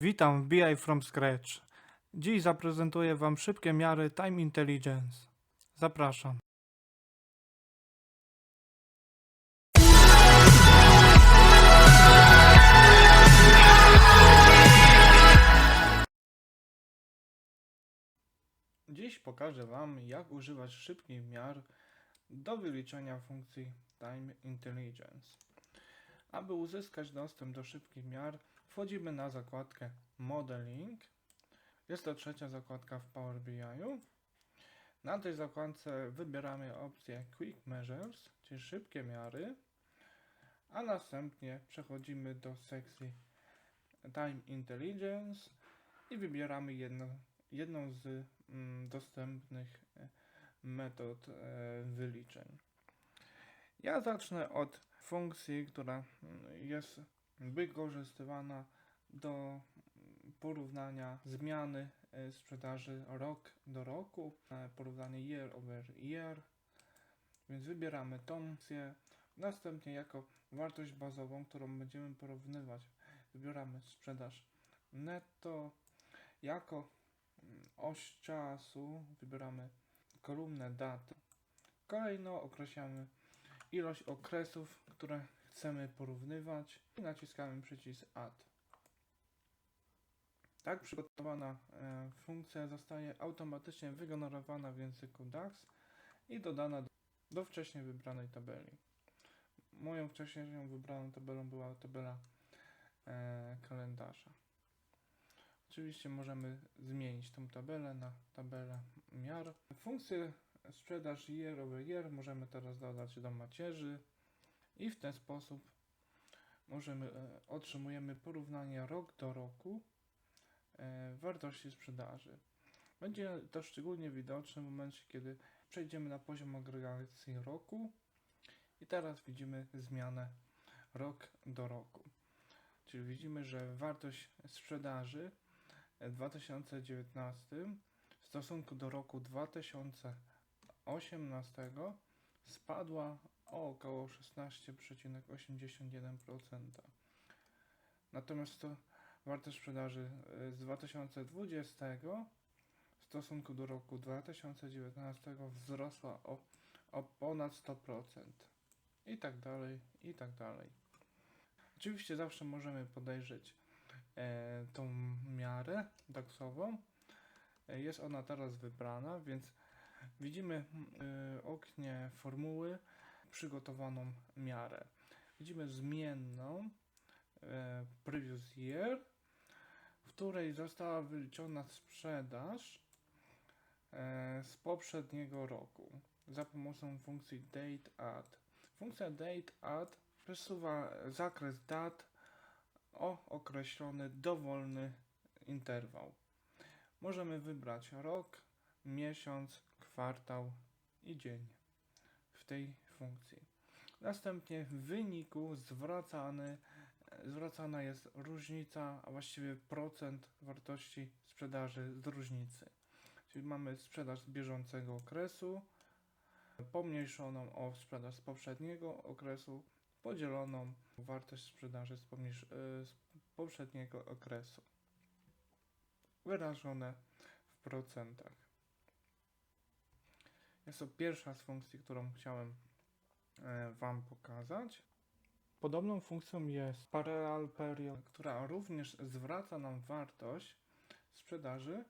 Witam w BI from Scratch. Dziś zaprezentuję Wam szybkie miary Time Intelligence. Zapraszam. Dziś pokażę Wam, jak używać szybkich miar do wyliczenia funkcji Time Intelligence. Aby uzyskać dostęp do szybkich miar, wchodzimy na zakładkę Modeling. Jest to trzecia zakładka w Power BI. Na tej zakładce wybieramy opcję Quick Measures, czyli szybkie miary, a następnie przechodzimy do sekcji Time Intelligence i wybieramy jedno, jedną z mm, dostępnych e, metod e, wyliczeń. Ja zacznę od funkcji, która mm, jest wykorzystywana do porównania zmiany e, sprzedaży rok do roku, e, porównanie year over year. Więc wybieramy tą funkcję. Następnie jako wartość bazową, którą będziemy porównywać, wybieramy sprzedaż netto. Jako mm, oś czasu wybieramy kolumnę daty. Kolejno określamy ilość okresów, które chcemy porównywać i naciskamy przycisk Add. Tak przygotowana e, funkcja zostaje automatycznie wygenerowana w języku DAX i dodana do, wcześniej wybranej tabeli. Moją wcześniejszą wybraną tabelą była tabela e, kalendarza. Oczywiście możemy zmienić tą tabelę na tabelę miar. Funkcję sprzedaż year over year możemy teraz dodać do macierzy i w ten sposób możemy, e, otrzymujemy porównanie rok do roku e, wartości sprzedaży. Będzie to szczególnie widoczne w momencie, kiedy przejdziemy na poziom agregacji roku i teraz widzimy zmianę rok do roku. Czyli widzimy, że wartość sprzedaży w 2019 w stosunku do roku 2018 spadła o około 16,81%. Natomiast to wartość sprzedaży y, z 2020 w stosunku do roku 2019 wzrosła o, o ponad 100%. I tak dalej, i tak dalej. Oczywiście zawsze możemy podejrzeć e, tą miarę daksową. E, jest ona teraz wybrana, więc widzimy w oknie formuły przygotowaną miarę. Widzimy zmienną e, previous year, w której została wyliczona sprzedaż e, z poprzedniego roku za pomocą funkcji date add. Funkcja date add przesuwa zakres dat o określony dowolny interwał. Możemy wybrać rok, miesiąc, kwartał i dzień w tej funkcji. Następnie w wyniku zwracany, zwracana jest różnica, a właściwie procent wartości sprzedaży z różnicy. Czyli mamy sprzedaż z bieżącego okresu, pomniejszoną o sprzedaż z poprzedniego okresu, podzieloną wartość sprzedaży z, y, z poprzedniego okresu. Wyrażone w procentach. Jest to pierwsza z funkcji, którą chciałem e, Wam pokazać. Podobną funkcją jest Parallel Period, która również zwraca nam wartość sprzedaży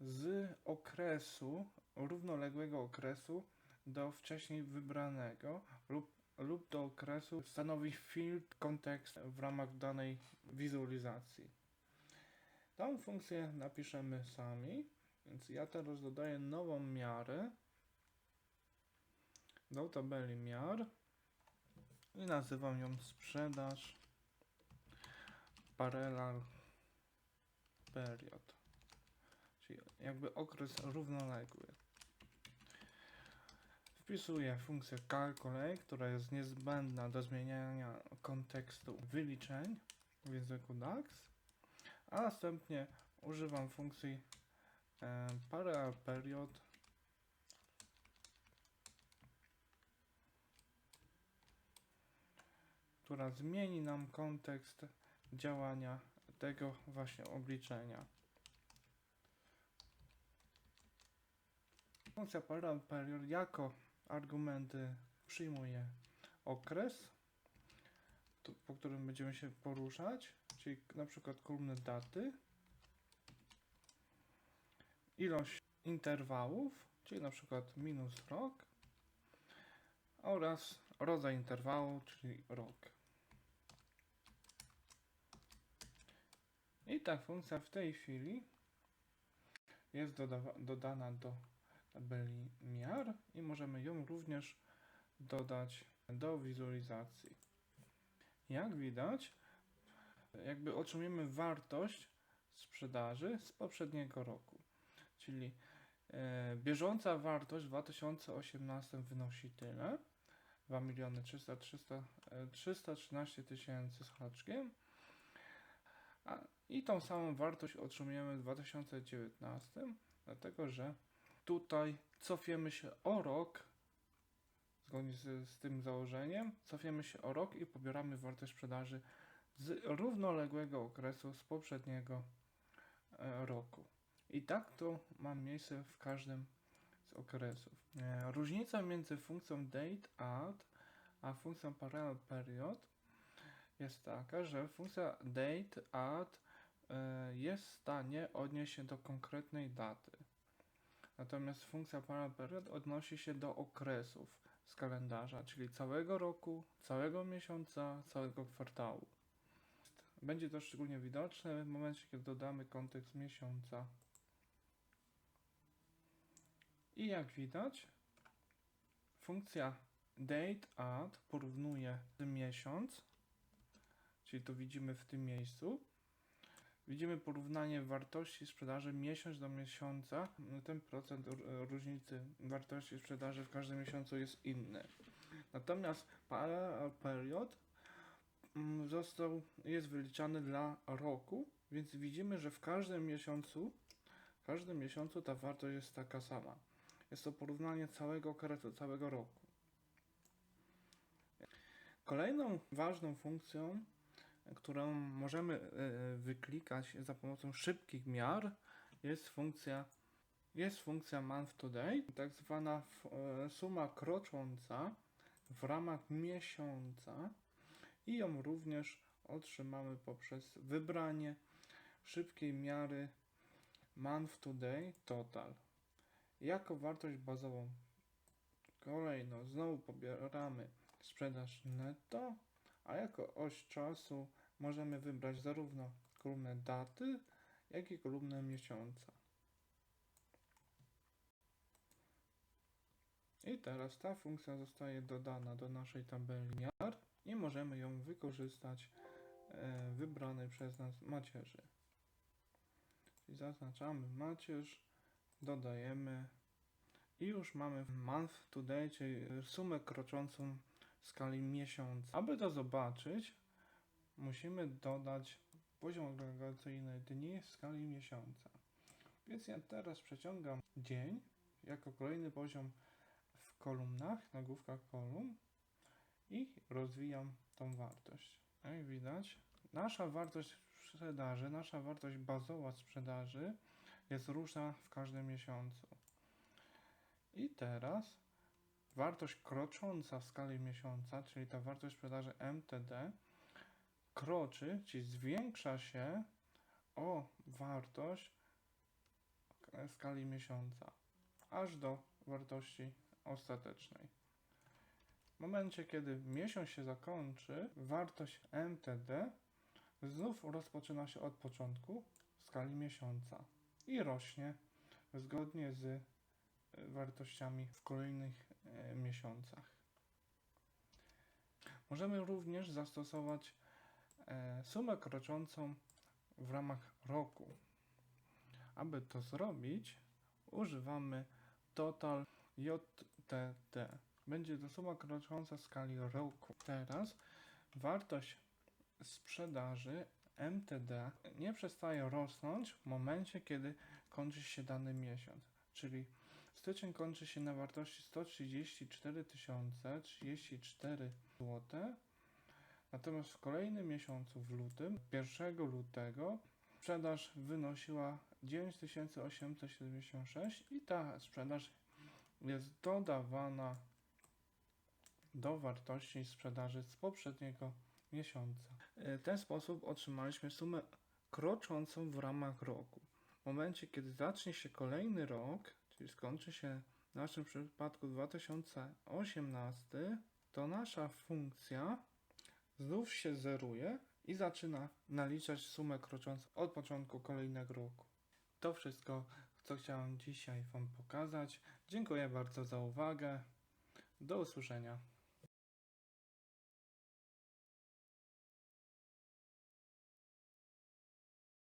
z okresu, równoległego okresu do wcześniej wybranego lub, lub do okresu stanowi field kontekst w ramach danej wizualizacji. Tą funkcję napiszemy sami, więc ja teraz dodaję nową miarę do tabeli miar. I nazywam ją sprzedaż. Parallel period, czyli jakby okres równoległy. Wpisuję funkcję calculate, która jest niezbędna do zmieniania kontekstu wyliczeń w języku DAX, a następnie używam funkcji e, parallel period która zmieni nam kontekst działania tego właśnie obliczenia. Funkcja period jako argumenty przyjmuje okres, po którym będziemy się poruszać, czyli na przykład kolumny daty, ilość interwałów, czyli na przykład minus rok, oraz rodzaj interwału, czyli rok. I ta funkcja w tej chwili jest dodana do tabeli miar i możemy ją również dodać do wizualizacji. Jak widać, jakby otrzymujemy wartość sprzedaży z poprzedniego roku. Czyli e, bieżąca wartość w 2018 wynosi tyle. 2 miliony 300, 300, e, 313 tysięcy z haczkiem. I tą samą wartość otrzymujemy w 2019, dlatego że tutaj cofiemy się o rok, zgodnie z, z tym założeniem, cofiemy się o rok i pobieramy wartość sprzedaży z równoległego okresu z poprzedniego e, roku. I tak to ma miejsce w każdym z okresów. E, Różnica między funkcją date add a funkcją parallel period jest taka, że funkcja date add e, jest w stanie odnieść się do konkretnej daty. Natomiast funkcja parallel period odnosi się do okresów z kalendarza, czyli całego roku, całego miesiąca, całego kwartału. Będzie to szczególnie widoczne w momencie, kiedy dodamy kontekst miesiąca. I jak widać, funkcja date add porównuje miesiąc, czyli to widzimy w tym miejscu. Widzimy porównanie wartości sprzedaży miesiąc do miesiąca. Ten procent r- różnicy wartości sprzedaży w każdym miesiącu jest inny. Natomiast period mm, został, jest wyliczany dla roku, więc widzimy, że w każdym miesiącu, w każdym miesiącu ta wartość jest taka sama. Jest to porównanie całego okresu, całego roku. Kolejną ważną funkcją, którą możemy e, wyklikać za pomocą szybkich miar, jest funkcja jest funkcja month to day, tak zwana e, suma krocząca w ramach miesiąca i ją również otrzymamy poprzez wybranie szybkiej miary month to day total. Jako wartość bazową kolejno znowu pobieramy sprzedaż netto, a jako oś czasu możemy wybrać zarówno kolumnę daty, jak i kolumnę miesiąca. I teraz ta funkcja zostaje dodana do naszej tabeli miar i możemy ją wykorzystać e, wybranej przez nas macierzy. Czyli zaznaczamy macierz, dodajemy i już mamy month to czyli sumę kroczącą w skali miesiąca. Aby to zobaczyć, musimy dodać poziom agregacyjny dni w skali miesiąca. Więc ja teraz przeciągam dzień jako kolejny poziom w kolumnach, nagłówkach kolumn i rozwijam tą wartość. Jak widać, nasza wartość sprzedaży, nasza wartość bazowa sprzedaży jest różna w każdym miesiącu. I teraz wartość krocząca w skali miesiąca, czyli ta wartość sprzedaży MTD, kroczy, czyli zwiększa się o wartość w skali miesiąca, aż do wartości ostatecznej. W momencie, kiedy miesiąc się zakończy, wartość MTD znów rozpoczyna się od początku w skali miesiąca i rośnie zgodnie z wartościami w kolejnych miesiącach. Możemy również zastosować e, sumę kroczącą w ramach roku. Aby to zrobić, używamy total JTT. Będzie to suma krocząca w skali roku. Teraz wartość sprzedaży MTD nie przestaje rosnąć w momencie, kiedy kończy się dany miesiąc. Czyli styczeń kończy się na wartości 134 034 zł, Natomiast w kolejnym miesiącu, w lutym, 1 lutego, sprzedaż wynosiła 9876 i ta sprzedaż jest dodawana do wartości sprzedaży z poprzedniego miesiąca. E, W ten sposób otrzymaliśmy sumę kroczącą w ramach roku. W momencie, kiedy zacznie się kolejny rok, skończy się w naszym przypadku 2018, to nasza funkcja znów się zeruje i zaczyna naliczać sumę kroczącą od początku kolejnego roku. To wszystko, co chciałem dzisiaj Wam pokazać. Dziękuję bardzo za uwagę. Do usłyszenia.